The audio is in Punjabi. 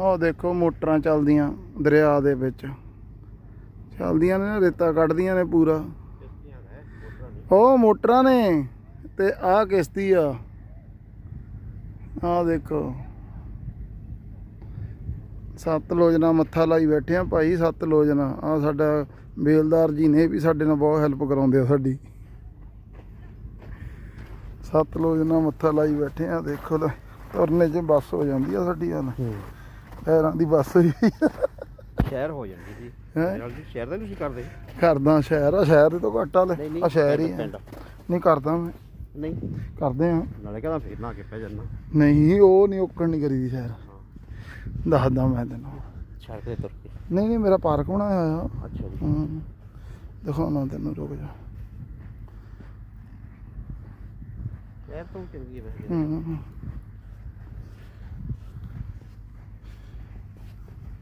ਉਹ ਦੇਖੋ ਮੋਟਰਾਂ ਚੱਲਦੀਆਂ ਦਰਿਆ ਦੇ ਵਿੱਚ। ਚੱਲਦੀਆਂ ਨੇ ਨਾ, ਰੇਤਾ ਕੱਢਦੀਆਂ ਨੇ ਪੂਰਾ। ਉਹ ਮੋਟਰਾਂ ਨੇ ਤੇ ਆਹ ਕਿਸ਼ਤੀ ਆ। ਆਹ ਦੇਖੋ। ਸਤਲੁਜ ਨਾਲ ਮੱਥਾ ਲਾਈ ਬੈਠੇ ਆ ਭਾਈ ਸਤਲੁਜ ਨਾਲ ਆ ਸਾਡਾ ਬੇਲਦਾਰ ਜੀ ਨੇ ਵੀ ਸਾਡੇ ਨਾਲ ਬਹੁਤ ਹੈਲਪ ਕਰਾਉਂਦੇ ਆ ਸਾਡੀ। ਸਤਲੁਜ ਨਾਲ ਮੱਥਾ ਲਾਈ ਬੈਠੇ ਆ ਦੇਖੋ ਤੁਰਨੇ 'ਚ ਬੱਸ ਹੋ ਜਾਂਦੀ ਆ ਸਾਡੀ ਹਾਲ ਪੈਰਾਂ ਦੀ ਬੱਸ ਹੋਈ ਹੋਈ ਆ। ਸ਼ਹਿਰ ਹੋ ਜਾਂਦੀ ਸੀ। ਹੈਂ? ਨਾਲ ਜੀ ਸ਼ਹਿਰ ਦਾ ਨਹੀਂ ਸੀ ਕਰਦੇ। ਕਰਦਾ ਸ਼ਹਿਰ ਆ ਸ਼ਹਿਰ ਦੇ ਤੋਂ ਘੱਟ ਆ ਲੈ। ਨਹੀਂ ਨਹੀਂ ਆ ਸ਼ਹਿਰ ਹੀ ਆ। ਪਿੰਡ ਨਹੀਂ ਕਰਦਾ ਮੈਂ। ਨਹੀਂ। ਕਰਦੇ ਆ। ਨਾਲੇ ਕਹਿੰਦਾ ਫੇਰ ਨਾ ਕੇ ਪੈ ਜਾਣਾ ਨਹੀਂ ਉਹ ਨਹੀਂ ਔਕਣ ਨਹੀਂ ਕਰੀਦੀ ਸ਼ਹਿਰ। ਦੱਸਦਾ ਮੈਂ ਤੈਨੂੰ। ਸੜਕ ਤੇ ਤੁਰ ਕੇ। ਨਹੀਂ ਨਹੀਂ ਮੇਰਾ ਪਾਰਕ ਬਣਾਇਆ ਹੋਇਆ। ਅੱਛਾ ਜੀ। ਹੂੰ। ਦਿਖਾਉਣਾ ਤੈਨੂੰ ਰੁਕ ਜਾ। ਸ਼ਹਿਰ ਤੋਂ ਚੰਗੀ ਵੈਸੇ। ਹੂੰ।